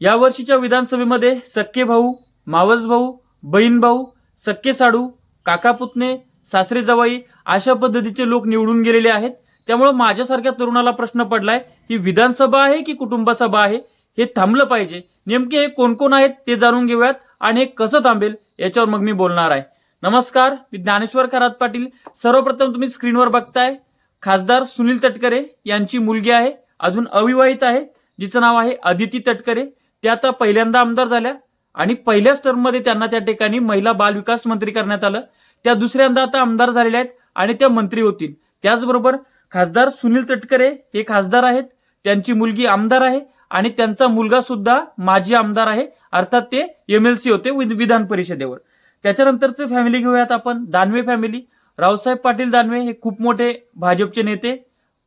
या वर्षीच्या विधानसभेमध्ये सक्के भाऊ मावस भाऊ बहीण भाऊ सक्के साडू काका पुतणे सासरे जवाई अशा पद्धतीचे लोक निवडून गेलेले आहेत. त्यामुळे माझ्यासारख्या तरुणाला प्रश्न पडलाय ही विधानसभा आहे की कुटुंब सभा आहे? हे थांबलं पाहिजे. नेमके हे कोण कोण आहेत ते जाणून घेऊयात आणि हे कसं थांबेल याच्यावर मग मी बोलणार आहे. नमस्कार मी ज्ञानेश्वर खरात पाटील. सर्वप्रथम तुम्ही स्क्रीनवर बघताय खासदार सुनील तटकरे यांची मुलगी आहे अजून अविवाहित आहे जिचं नाव आहे अदिती तटकरे. त्या आता पहिल्यांदा आमदार झाल्या आणि पहिल्याच टर्ममध्ये त्यांना त्या ठिकाणी महिला बाल विकास मंत्री करण्यात आलं. त्या दुसऱ्यांदा आता आमदार झालेल्या आहेत आणि त्या मंत्री होतील. त्याचबरोबर खासदार सुनील तटकरे हे खासदार आहेत. त्यांची मुलगी आमदार आहे आणि त्यांचा मुलगा सुद्धा माजी आमदार आहे. अर्थात ते एमएलसी होते विधान परिषदेवर. त्याच्यानंतरचे फॅमिली घेऊयात आपण. दानवे फॅमिली रावसाहेब पाटील दानवे हे खूप मोठे भाजपचे नेते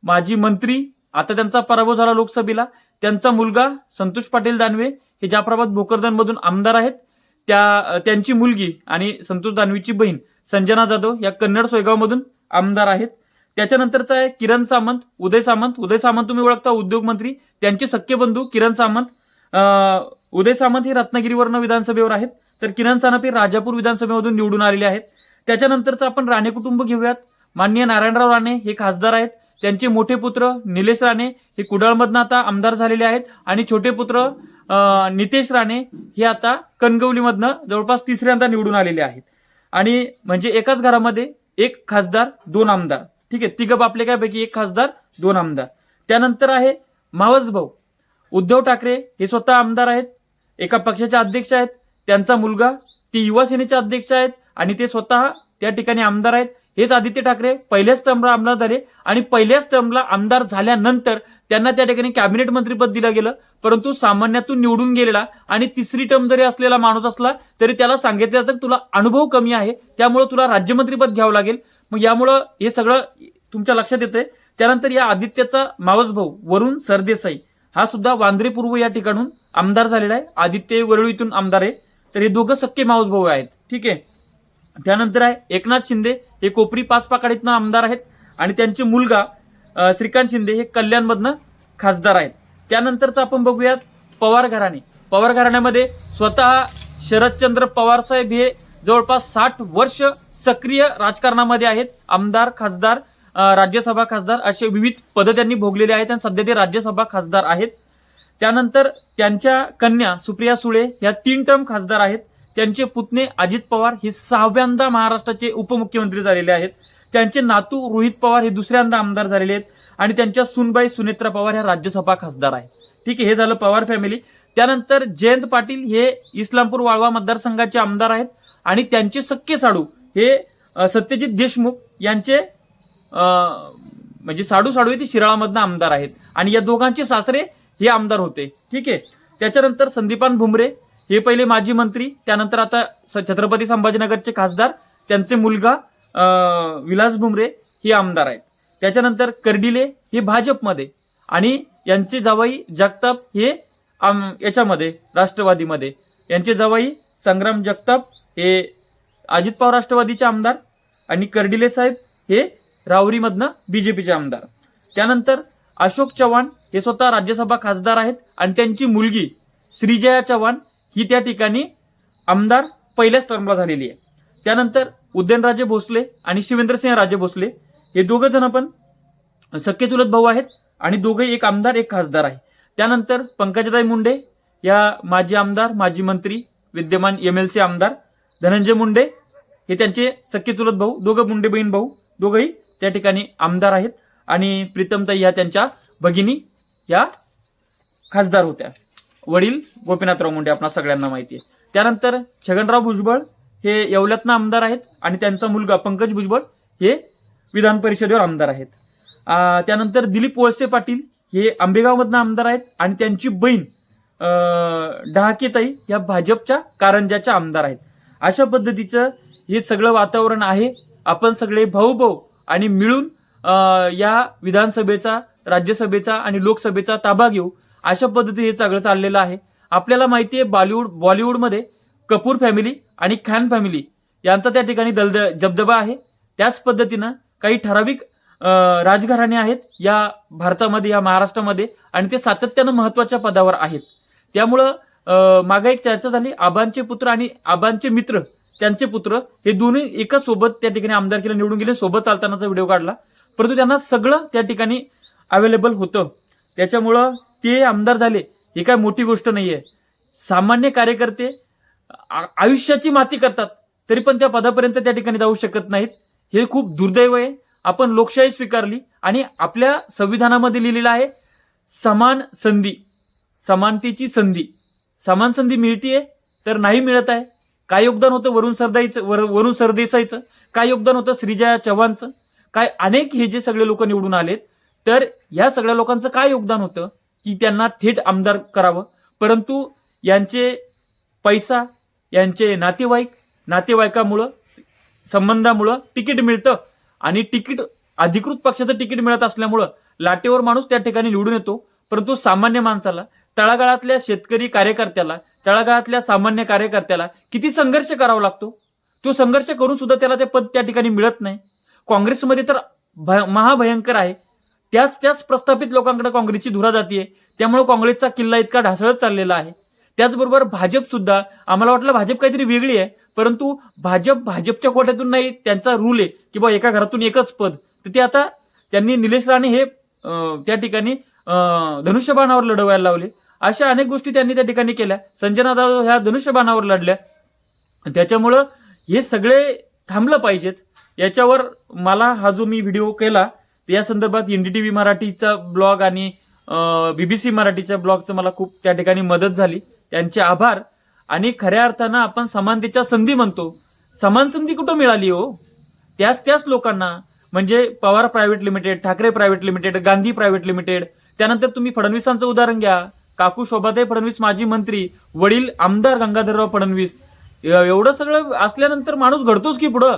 माजी मंत्री. आता त्यांचा पराभव झाला लोकसभेला. त्यांचा मुलगा संतोष पाटील दानवे हे जाफराबाद भोकरदन मधून आमदार आहेत. त्या त्यांची मुलगी आणि संतोष दानवीची बहीण संजना जाधव या कन्नड सोयगाव मधून आमदार आहेत. त्याच्यानंतरचा आहे किरण सामंत उदय सामंत. उदय सामंत तुम्ही ओळखता उद्योग मंत्री. त्यांचे सख्खे बंधू किरण सामंत. उदय सामंत हे रत्नागिरीवरनं विधानसभेवर आहेत. तर किरण सानप हे राजापूर विधानसभेमधून निवडून आलेले आहेत. त्याच्यानंतरचं आपण राणे कुटुंब घेऊयात. माननीय नारायणराव राणे हे खासदार आहेत. त्यांचे मोठे पुत्र निलेश राणे हे कुडाळमधनं आता आमदार झालेले आहेत. आणि छोटे पुत्र नितेश राणे हे आता कणगवलीमधनं जवळपास तिसऱ्यांदा निवडून आलेले आहेत. आणि म्हणजे एकाच घरामध्ये एक खासदार दोन आमदार. ठीक आहे तिघ बापले काय पैकी एक खासदार दोन आमदार. त्यानंतर आहे मावस भाऊ. उद्धव ठाकरे हे स्वतः आमदार आहेत. एका पक्षाचे अध्यक्ष आहेत. त्यांचा मुलगा ते युवा सेनेचे अध्यक्ष आहेत. आणि ते स्वतः त्या ठिकाणी आमदार आहेत. हेच आदित्य ठाकरे पहिल्याच टर्मला आमदार झाले आणि पहिल्याच टर्मला आमदार झाल्यानंतर त्यांना त्या ठिकाणी कॅबिनेट मंत्रीपद दिलं गेलं. परंतु सामान्यातून निवडून गेलेला आणि तिसरी टर्म जरी असलेला माणूस असला तरी त्याला सांगितलं जातं तुला अनुभव कमी आहे त्यामुळे तुला राज्यमंत्रीपद घ्यावं लागेल. मग यामुळं हे सगळं तुमच्या लक्षात येतंय. त्यानंतर या आदित्यचा मावस भाऊ वरुण सरदेसाई हा सुद्धा वांद्रे पूर्व या ठिकाणून आमदार झालेला आहे. आदित्य वरळू इथून आमदार आहे. तर हे दोघं सक्के मावस भाऊ आहेत. ठीक आहे? त्यानंतर आहे एकनाथ शिंदे. हे कोपरी पाच पाकाडीतनं आमदार आहेत. आणि त्यांचे मुलगा श्रीकांत शिंदे हे कल्याणमधनं खासदार आहेत. त्यानंतरचं आपण बघूयात पवार घराणे. पवार घराण्यामध्ये स्वतः शरदचंद्र पवार साहेब हे जवळपास साठ वर्ष सक्रिय राजकारणामध्ये आहेत. आमदार खासदार राज्यसभा खासदार असे विविध पदं त्यांनी भोगलेले आहेत आणि सध्या ते राज्यसभा खासदार आहेत. त्यानंतर त्यांच्या कन्या सुप्रिया सुळे या तीन टर्म खासदार आहेत. त्यांचे पुतणे अजित पवार हे सहाव्यांदा महाराष्ट्राचे उपमुख्यमंत्री झालेले आहेत. त्यांचे नातू रोहित पवार हे दुसऱ्यांदा आमदार झालेले आहेत. आणि त्यांच्या सुनबाई सुनेत्रा पवार ह्या राज्यसभा खासदार आहेत. ठीक आहे हे झालं पवार फॅमिली त्यानंतर जयंत पाटील हे इस्लामपूर वाळवा मतदारसंघाचे आमदार आहेत. आणि त्यांचे सख्खे साडू हे सत्यजित देशमुख यांचे म्हणजे साडू साडू ते शिराळामधनं आमदार आहेत. आणि या दोघांचे सासरे हे आमदार होते. ठीक आहे. त्याच्यानंतर संदीपान भुमरे हे पहिले माजी मंत्री त्यानंतर आता छत्रपती संभाजीनगरचे खासदार त्यांचे मुलगा विलास भुमरे हे आमदार आहेत. त्याच्यानंतर कर्डिले हे भाजपमध्ये आणि यांचे जावाई जगताप हे आम याच्यामध्ये राष्ट्रवादीमध्ये. यांचे जावाई संग्राम जगताप हे अजित पवार राष्ट्रवादीचे आमदार आणि कर्डिले साहेब हे राहुरीमधनं बीजेपीचे आमदार. त्यानंतर अशोक चव्हाण हे स्वतः राज्यसभा खासदार आहेत आणि त्यांची मुलगी श्रीजया चव्हाण ही त्या ठिकाणी आमदार पहिल्याच टर्मला झालेली आहे. त्यानंतर उदयनराजे भोसले आणि शिवेंद्रसिंह राजे भोसले हे दोघं जण पण सख्खे चुलत भाऊ आहेत आणि दोघे एक आमदार एक खासदार आहे. त्यानंतर पंकजाताई मुंडे या माजी आमदार माजी मंत्री विद्यमान एम एल सी आमदार धनंजय मुंडे हे त्यांचे सख्खे चुलत भाऊ दोघं मुंडे बहीण भाऊ दोघंही त्या ठिकाणी आमदार आहेत. आणि प्रीतमताई ह्या त्यांच्या भगिनी या खासदार होत्या. वडील गोपीनाथराव मुंडे आपणा सगळ्यांना माहिती आहे. त्यानंतर छगनराव भुजबळ हे येवल्यातनं आमदार आहेत आणि त्यांचा मुलगा पंकज भुजबळ हे विधान परिषदेवर आमदार आहेत. त्यानंतर दिलीप वळसे पाटील हे आंबेगावमधनं आमदार आहेत आणि त्यांची बहीण डहाकेताई या भाजपच्या कारंजाच्या आमदार आहेत. अशा पद्धतीचं हे सगळं वातावरण आहे. आपण सगळे भाऊ भाऊ आणि मिळून या विधानसभेचा राज्यसभेचा आणि लोकसभेचा ताबा घेऊ. अशा पद्धतीने हे सगळं चाललेलं आहे. आपल्याला माहिती आहे बॉलिवूड बॉलिवूडमध्ये कपूर फॅमिली आणि खान फॅमिली यांचा त्या ठिकाणी दलद जबदबा आहे. त्याच पद्धतीनं काही ठराविक राजघराणे आहेत या भारतामध्ये या महाराष्ट्रामध्ये आणि ते सातत्यानं महत्त्वाच्या पदावर आहेत. त्यामुळं मागे एक चर्चा झाली. आबांचे पुत्र आणि आबांचे मित्र त्यांचे पुत्र हे दोन्ही एकाच सोबत त्या ठिकाणी आमदारकीला निवडून गेले. सोबत चालतानाचा व्हिडिओ काढला. परंतु त्यांना सगळं त्या ठिकाणी अवेलेबल होतं. त्याच्यामुळं ते आमदार झाले. ही काय मोठी गोष्ट नाहीये. सामान्य कार्यकर्ते आ- आयुष्याची माती करतात तरी पण त्या पदापर्यंत त्या ठिकाणी जाऊ शकत नाहीत. हे खूप दुर्दैव आहे. आपण लोकशाही स्वीकारली आणि आपल्या संविधानामध्ये लिहिलेलं आहे समान संधी समानतेची संधी. समान संधी मिळतीये तर नाही मिळत आहे. काय योगदान होतं वरुण सरदाईचं वर- वरुण सरदेसाईचं? काय योगदान होतं श्रीजया चव्हाणचं? काय अनेक हे जे सगळे लोक निवडून आलेत तर ह्या सगळ्या लोकांचं काय योगदान होतं? की त्यांना थेट आमदार करावं. परंतु यांचे पैसा यांचे नातेवाईक नातेवाईकामुळं संबंधामुळं तिकीट मिळतं. आणि तिकीट अधिकृत पक्षाचं तिकीट मिळत असल्यामुळं लाटेवर माणूस त्या ठिकाणी निवडून येतो. परंतु सामान्य माणसाला तळागाळातल्या शेतकरी कार्यकर्त्याला तळागाळातल्या सामान्य कार्यकर्त्याला किती संघर्ष करावा लागतो? तो संघर्ष करून सुद्धा त्याला ते पद त्या ठिकाणी मिळत नाही. काँग्रेसमध्ये तर भ- महाभयंकर आहे. त्याच त्याच प्रस्थापित लोकांकडे काँग्रेसची धुरा जाते त्यामुळे काँग्रेसचा किल्ला इतका ढासळत चाललेला आहे. त्याचबरोबर भाजप सुद्धा आम्हाला वाटलं भाजप काहीतरी वेगळी आहे परंतु भाजप भाजपच्या कोट्यातून नाही त्यांचा रूल आहे की बा एका घरातून एकच पद. तर ते आता त्यांनी निलेश राणे हे त्या ठिकाणी धनुष्यबाणावर लढवायला लावले. अशा अनेक गोष्टी त्यांनी त्या ठिकाणी केल्या. संजना जाधव ह्या धनुष्यबाणावर लढल्या. त्याच्यामुळं हे सगळे थांबलं पाहिजेत. याच्यावर मला हा जो मी व्हिडिओ केला तर या संदर्भात एनडीटीव्ही मराठीचा ब्लॉग आणि बीबीसी मराठीच्या ब्लॉगचं मला खूप त्या ठिकाणी मदत झाली. त्यांचे आभार. आणि खऱ्या अर्थानं आपण समानतेच्या संधी म्हणतो. समान संधी कुठं मिळाली हो? त्याच त्याच लोकांना. म्हणजे Pawar private limited Thackeray private limited Gandhi private limited. त्यानंतर तुम्ही फडणवीसांचं उदाहरण घ्या. काकू शोभाताई फडणवीस माजी मंत्री. वडील आमदार गंगाधरराव फडणवीस. एवढं सगळं असल्यानंतर माणूस घडतोच की पुढं?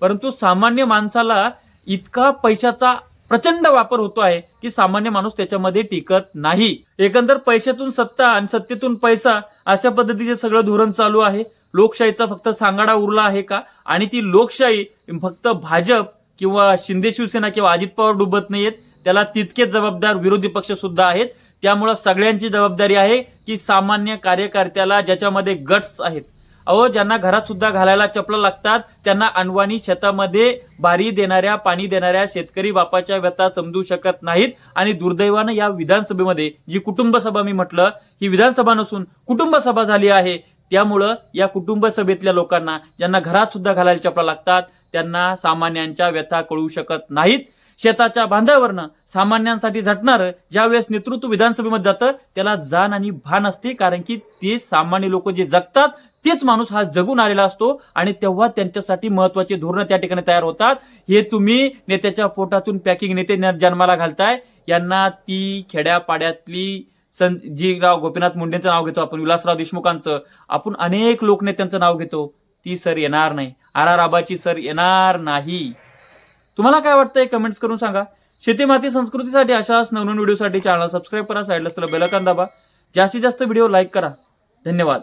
परंतु सामान्य माणसाला इतका पैशाचा प्रचंड वापर होतो आहे की सामान्य माणूस त्याच्यामध्ये टिकत नाही. एकंदर पैशातून सत्ता आणि सत्तेतून पैसा अशा पद्धतीचे सगळं धोरण चालू आहे. लोकशाहीचा फक्त सांगाडा उरला आहे का? आणि ती लोकशाही फक्त भाजप किंवा शिंदे शिवसेना किंवा अजित पवार डुबत नाहीयेत. त्याला तितकेच जबाबदार विरोधी पक्ष सुद्धा आहेत. त्यामुळं सगळ्यांची जबाबदारी आहे की सामान्य कार्यकर्त्याला ज्याच्यामध्ये गट्स आहेत अहो ज्यांना घरात सुद्धा घालायला चपला लागतात त्यांना अनवाणी शेतामध्ये बारी देणाऱ्या पाणी देणाऱ्या शेतकरी बापाच्या व्यथा समजू शकत नाहीत. आणि दुर्दैवानं या विधानसभेमध्ये जी कुटुंब सभा मी म्हटलं ही विधानसभा नसून कुटुंब सभा झाली आहे. त्यामुळं या कुटुंब सभेतल्या लोकांना ज्यांना घरात सुद्धा घालायला चपला लागतात त्यांना सामान्यांच्या व्यथा कळू शकत नाहीत. शेताच्या बांधावरनं सामान्यांसाठी झटणारं ज्यावेळेस नेतृत्व विधानसभेमध्ये जातं त्याला जाण आणि भान असते कारण की ते सामान्य लोक जे जगतात तेच माणूस हा जगून आलेला असतो आणि तेव्हा त्यांच्यासाठी महत्त्वाचे धोरणं त्या ठिकाणी तयार होतात. हे तुम्ही नेत्याच्या पोटातून पॅकिंग नेते जन्माला घालताय यांना ती खेड्यापाड्यातली सं जी राव गोपीनाथ मुंडेंचं नाव घेतो आपण विलासराव देशमुखांचं आपण अनेक लोकनेत्यांचं नाव घेतो ती सर येणार नाही. आर आर आबाची सर येणार नाही. तुम्हाला काय वाटतंय? कमेंट्स करून सांगा. शेती माती संस्कृतीसाठी अशाच नवनवीन व्हिडिओसाठी चॅनल सबस्क्राईब करा. साईडला असलेलं बेलकन दाबा. जास्तीत जास्त व्हिडिओ लाईक करा. धन्यवाद.